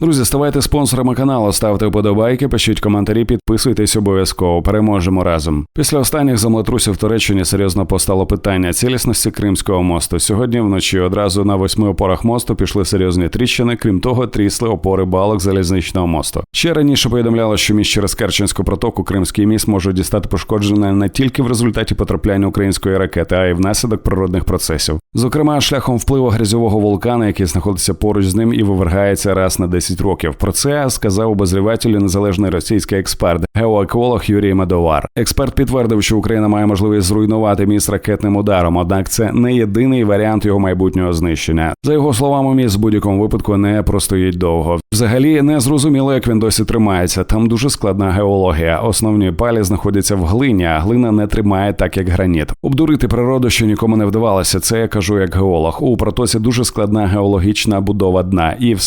Друзі, ставайте спонсорами каналу, ставте вподобайки, пишіть коментарі, підписуйтесь обов'язково. Переможемо разом. Після останніх землетрусів в Туреччині серйозно постало питання цілісності Кримського мосту. Сьогодні вночі одразу на восьми опорах мосту пішли серйозні тріщини. Крім того, трісли опори балок залізничного мосту. Ще раніше повідомляло, що міст через Керченську протоку Кримський міст може дістати пошкодження не тільки в результаті потрапляння української ракети, а й внаслідок природних процесів. Зокрема, шляхом впливу грязьового вулкана, який знаходиться поруч з ним і вивергається раз на 10 років. Про це сказав обозрівателю незалежний російський експерт, геоеколог Юрій Медовар. Експерт підтвердив, що Україна має можливість зруйнувати міст ракетним ударом, однак це не єдиний варіант його майбутнього знищення. За його словами, міст в будь-якому випадку не простоїть довго. Взагалі не зрозуміло, як він досі тримається. Там дуже складна геологія. Основні палі знаходяться в глині, а глина не тримає так, як граніт. Обдурити природу ще нікому не вдавалося. Це я кажу як геолог. У протоці дуже складна геологічна будова дна, і в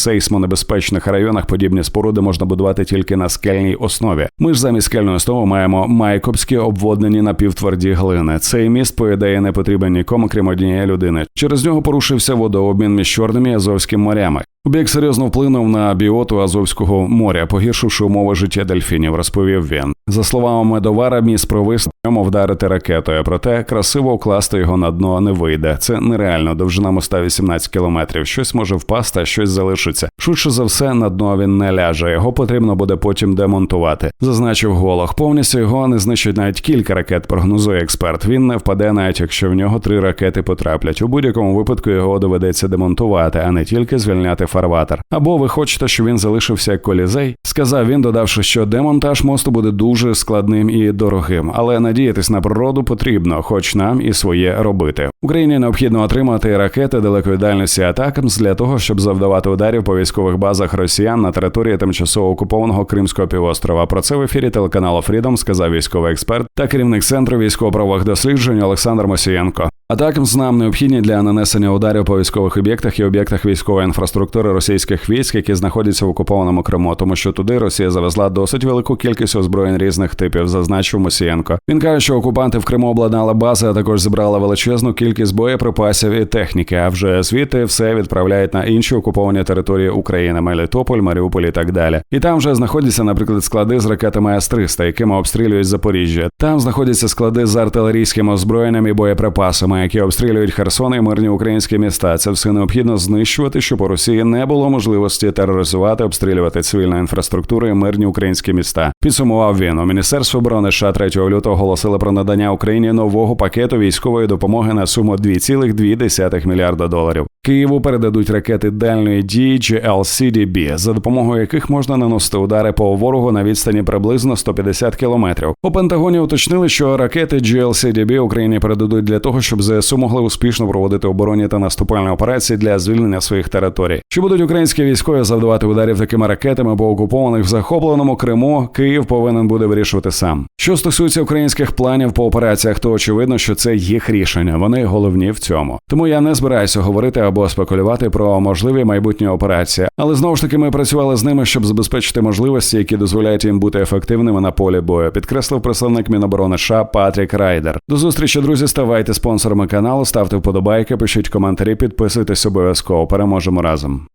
сейсмонебезпечних районах подібні споруди можна будувати тільки на скельній основі. Ми ж замість скельної основи маємо майкопські обводнені напівтверді глини. Цей міст, по ідеї, не потрібен нікому, крім однієї людини. Через нього порушився водообмін між чорним і Азовським морями. Об'єкт серйозно вплинув на біоту Азовського моря, погіршивши умови життя дельфінів, розповів він. За словами Медовара, міст провис ньому вдарити ракетою, проте красиво вкласти його на дно не вийде. Це нереально. Довжина моста 18 кілометрів. Щось може впасти, а щось залишиться. Швидше за все, на дно він не ляже. Його потрібно буде потім демонтувати. Зазначив Голох. Повністю його не знищить навіть кілька ракет. Прогнозує експерт. Він не впаде, навіть якщо в нього три ракети потраплять. У будь-якому випадку його доведеться демонтувати, а не тільки звільняти фарватер. Або ви хочете, щоб він залишився як колізей? Сказав він, додавши, що демонтаж мосту буде дуже складним і дорогим, але надіятись на природу потрібно, хоч нам і своє робити. Україні необхідно отримати ракети далекої дальності атакамс для того, щоб завдавати ударів по військових базах росіян на території тимчасово окупованого Кримського півострова. Про це в ефірі телеканалу Фрідом сказав військовий експерт та керівник центру військово-правових досліджень Олександр Мосієнко. Атакамс нам необхідні для нанесення ударів по військових об'єктах і об'єктах військової інфраструктури російських військ, які знаходяться в окупованому Криму, тому що туди Росія завезла досить велику кількість озброєнь різних типів, зазначив Мосієнко. Він каже, що окупанти в Криму обладнали бази, а також зібрали величезну кількість боєприпасів і техніки. А вже звідти все відправляють на інші окуповані території України Мелітополь, Маріуполь і так далі. І там вже знаходяться, наприклад, склади з ракетами С-300, якими обстрілюють Запоріжжя. Там знаходяться склади з артилерійським озброєнням і боєприпасами, які обстрілюють Херсон і мирні українські міста. Це все необхідно знищувати, щоб у Росії не було можливості тероризувати, обстрілювати цивільну інфраструктуру і мирні українські міста. Підсумував він у міністерстві оборони США 3 лютого оголосили про надання Україні нового пакету військової допомоги на суму 2,2 мільярда доларів. Києву передадуть ракети дальної дії GLCDB, за допомогою яких можна наносити удари по ворогу на відстані приблизно 150 кілометрів. У Пентагоні уточнили, що ракети GLCDB Україні передадуть для того, щоб ЗСУ могли успішно проводити оборонні та наступальні операції для звільнення своїх територій. Чи будуть українські військові завдавати ударів такими ракетами по окупованих в захопленому Криму? Київ повинен буде вирішувати сам. Що стосується українських планів по операціях, то очевидно, що це їх рішення. Вони головні в цьому. Тому я не збираюся говорити або спекулювати про можливі майбутні операції. Але знову ж таки ми працювали з ними, щоб забезпечити можливості, які дозволяють їм бути ефективними на полі бою. Підкреслив представник Міноборони США Патрік Райдер. До зустрічі, друзі. Ставайте спонсорами каналу, ставте вподобайки, пишіть коментарі, підписуйтесь обов'язково. Переможемо разом.